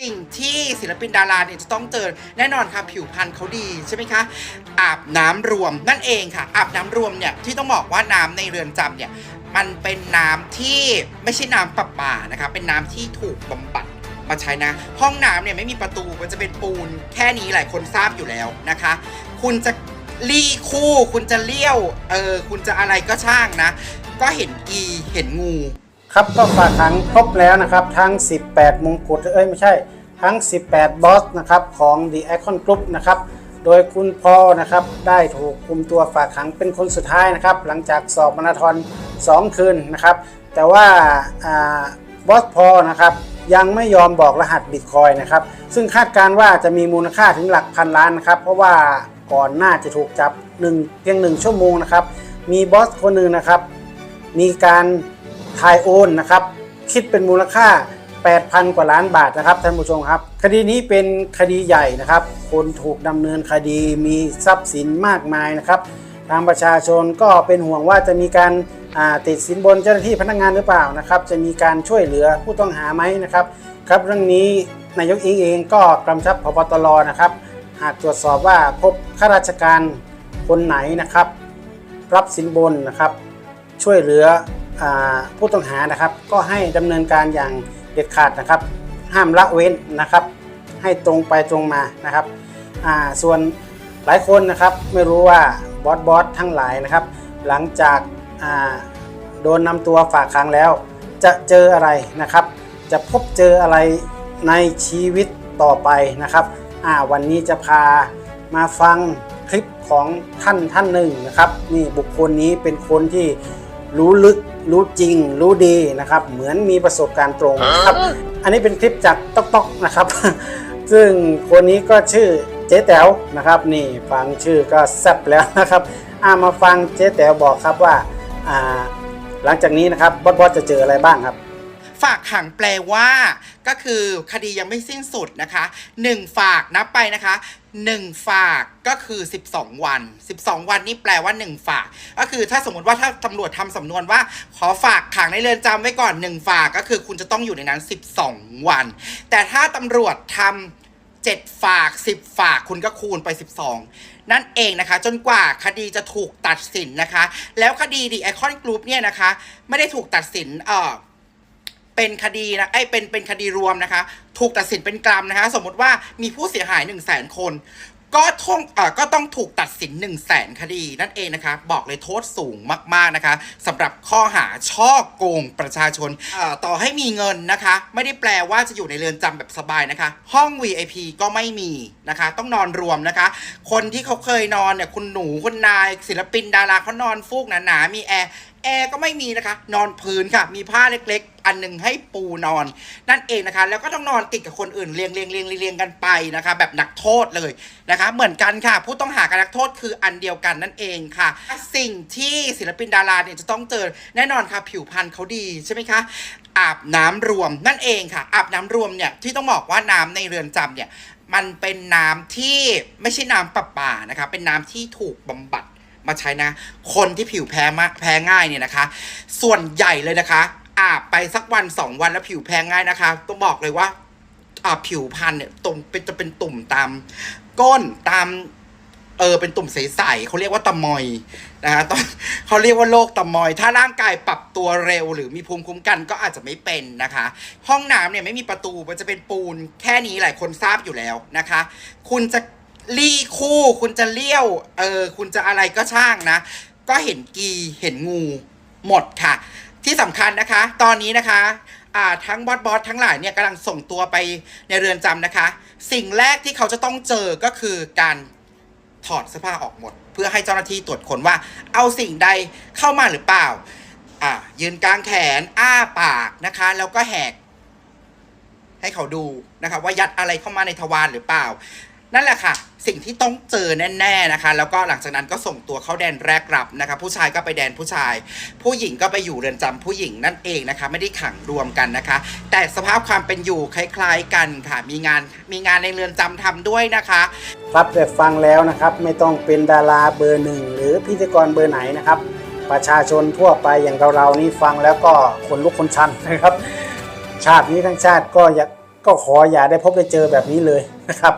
สิ่งที่ศิลปินดาราเนี่ยจะต้องเจอแน่นอนค่ะผิวพรรณเขาดีใช่ไหมคะอาบน้ำรวมนั่นเองค่ะ อาบน้ำรวมเนี่ยที่ต้องบอกว่าน้ำในเรือนจำเนี่ยมันเป็นน้ำที่ไม่ใช่น้ำประปานะคะเป็นน้ำที่ถูกบำบัดมาใช้นะ ห้องน้ำเนี่ยไม่มีประตูมันจะเป็นปูนแค่นี้หลายคนทราบอยู่แล้วนะคะ คุณจะรีคู่คุณจะเลี้ยวเออคุณจะอะไรก็ช่างนะ ก็เห็นอีเห็นงู ครับก็ฝากขังครบแล้วนะครับ ทั้ง 18 มงกุฎเอ้ยไม่ใช่ ทั้ง 18 บอสนะครับของ The Icon Group นะครับโดยคุณพ่อนะครับได้ถูกคุมตัวฝากขังเป็นคนสุดท้ายนะครับ หลังจากสอบมาราธอน 2 คืนนะครับ แต่ว่าอบอสพอนะครับยังไม่ยอมบอกรหัสบิตคอยนะครับ ซึ่งคาดการว่าจะมีมูลค่าถึงหลักพันล้านนะครับ เพราะว่าก่อนหน้าจะถูกจับหนึ่งเพียงหนึ่งชั่วโมงนะครับ มีบอสคนหนึ่งนะครับ มีการ ทายโอนนะครับคิดเป็นมูลค่า 8,000 กว่าล้านบาทนะครับท่านผู้ชมครับ คดีนี้เป็นคดีใหญ่นะครับ คนถูกดำเนินคดีมีทรัพย์สินมากมายนะครับ ทางประชาชนก็เป็นห่วงว่าจะมีการติดสินบนเจ้าหน้าที่พนักงานหรือเปล่านะครับ จะมีการช่วยเหลือผู้ต้องหาไหมนะครับ ครับเรื่องนี้นายกอิงเองก็กำชับพบตรนะครับ หากตรวจสอบว่าพบข้าราชการคนไหนนะครับ รับสินบนนะครับ ช่วยเหลือ ผู้ต้องหานะครับก็ให้ดำเนินการอย่างเด็ดขาดนะครับ ห้ามละเว้นนะครับ ให้ตรงไปตรงมานะครับส่วนหลายคนนะครับไม่รู้ว่าบอสบอสทั้งหลายนะครับ หลังจากาโดนนำตัวฝากขังแล้ว จะเจออะไรนะครับ จะพบเจออะไรในชีวิตต่อไปนะครับวันนี้จะพามาฟังคลิปของท่านท่านหนึ่งนะครับ นี่บุคคลนี้เป็นคนที่ รู้ลึกรู้จริง รู้ดีนะครับ เหมือนมีประสบการณ์ตรงนะครับ อันนี้เป็นคลิปจากต๊อกต๊อกนะครับ ซึ่งคนนี้ก็ชื่อเจ๊แต๋วนะครับ นี่ฟังชื่อก็แซ่บแล้วนะครับอ่ามาฟังเจ๊แต๋วบอกครับว่าอ่า หลังจากนี้นะครับบอสบอสจะเจออะไรบ้างครับฝากขังแปลว่าก็คือคดียังไม่สิ้นสุดนะคะ 1 ฝากนับไปนะคะ 1 ฝากก็คือ 12 วัน 12 วันนี่แปลว่า 1 ฝาก ก็คือถ้าสมมติว่าถ้าตำรวจทำสำนวนว่า ขอฝากขังในเรือนจำไว้ก่อน 1 ฝากก็คือคุณจะต้องอยู่ในนั้น 12 วัน แต่ถ้าตำรวจทำ7 ฝาก 10 ฝากคุณก็คูณไป 12 นั่นเองนะคะ จนกว่าคดีจะถูกตัดสินนะคะ แล้วคดีดีไอคอนกรุ๊ปเนี่ยนะคะ ไม่ได้ถูกตัดสินเอ่อ เป็นคดีนะไอ้เป็นเป็นคดีรวมนะคะ ถูกตัดสินเป็นกรัมนะคะ สมมติว่ามีผู้เสียหาย1นึ่งแสนคน ก็ท่องเอ่อก็ต้องถูกตัดสิน1นึ่งแสนคดีนั่นเองนะคะ บอกเลยโทษสูงมากๆนะคะสำหรับข้อหาช่อโกงประชาชนเอ่อต่อให้มีเงินนะคะ ไม่ได้แปลว่าจะอยู่ในเรือนจำแบบสบายนะคะ ห้อง VIP ก็ไม่มีนะคะ ต้องนอนรวมนะคะ คนที่เขาเคยนอนเนี่ยคุณหนูคุณนายศิลปินดาราเขานอนฟูกหนาๆมีแอร์ แอร์ก็ไม่มีนะคะ นอนพื้นค่ะ มีผ้าเล็กๆ อันหนึ่งให้ปูนอน นั่นเองนะคะ แล้วก็ต้องนอนติดกับคนอื่นเรียงเรียงเรียงเรียงกันไปนะคะ แบบนักโทษเลยนะคะ เหมือนกันค่ะ ผู้ต้องหากับนักโทษคืออันเดียวกันนั่นเองค่ะ สิ่งที่ศิลปินดาราเนี่ยจะต้องเจอแน่นอนค่ะผิวพรรณเขาดีใช่ไหมคะอาบน้ำรวมนั่นเองค่ะ อาบน้ำรวมเนี่ยที่ต้องบอกว่าน้ำในเรือนจำเนี่ยมันเป็นน้ำที่ไม่ใช่น้ำประปานะคะเป็นน้ำที่ถูกบำบัด มาใช้นะ คนที่ผิวแพ้มาแพ้ง่ายเนี่ยนะคะ ส่วนใหญ่เลยนะคะอาบไปสักวันสองวันแล้วผิวแพ้ง่ายนะคะ ต้องบอกเลยว่าอ่าผิวพรรณเนี่ยตุ่มเป็นจะเป็นตุ่มตาม ก้นตามเออเป็นตุ่มใสๆเขาเรียกว่าตะมอยนะฮะต้องเขาเรียกว่าโรคตะมอย ถ้าร่างกายปรับตัวเร็ว หรือมีภูมิคุ้มกันก็อาจจะไม่เป็นนะคะ ห้องน้ำเนี่ยไม่มีประตูมันจะเป็นปูน แค่นี้หลายคนทราบอยู่แล้วนะคะ คุณจะ รี่คู่คุณจะเลี้ยว เออ คุณจะอะไรก็ช่างนะ ก็เห็นกีเห็นงูหมดค่ะ ที่สำคัญนะคะ ตอนนี้นะคะอ่าทั้งบอสบอสทั้งหลายเนี่ยกำลังส่งตัวไปในเรือนจำนะคะ สิ่งแรกที่เขาจะต้องเจอก็คือการถอดเสื้อผ้าออกหมด เพื่อให้เจ้าหน้าที่ตรวจค้นว่า เอาสิ่งใดเข้ามาหรือเปล่า อ่า ยืนกลางแขน อ้าปากนะคะ แล้วก็แหกให้เขาดูนะคะว่ายัดอะไรเข้ามาในทวารหรือเปล่า นั่นแหละค่ะ สิ่งที่ต้องเจอแน่ๆนะคะ แล้วก็หลังจากนั้นก็ส่งตัวเข้าแดนแรกรับนะคะ ผู้ชายก็ไปแดนผู้ชาย ผู้หญิงก็ไปอยู่เรือนจำผู้หญิงนั่นเองนะคะ ไม่ได้ขังรวมกันนะคะ แต่สภาพความเป็นอยู่คล้าย ๆ กันค่ะ มีงานมีงานในเรือนจำทำด้วยนะคะ ครับแต่ฟังแล้วนะครับไม่ต้องเป็นดาราเบอร์หนึ่งหรือพิธีกรเบอร์ไหนนะครับ ประชาชนทั่วไปอย่างเราเราๆนี่ฟังแล้วก็ขนลุกขนชันนะครับ ชาตินี้ทั้งชาติก็อยากก็ขออย่าได้พบได้เจอแบบนี้เลยนะครับ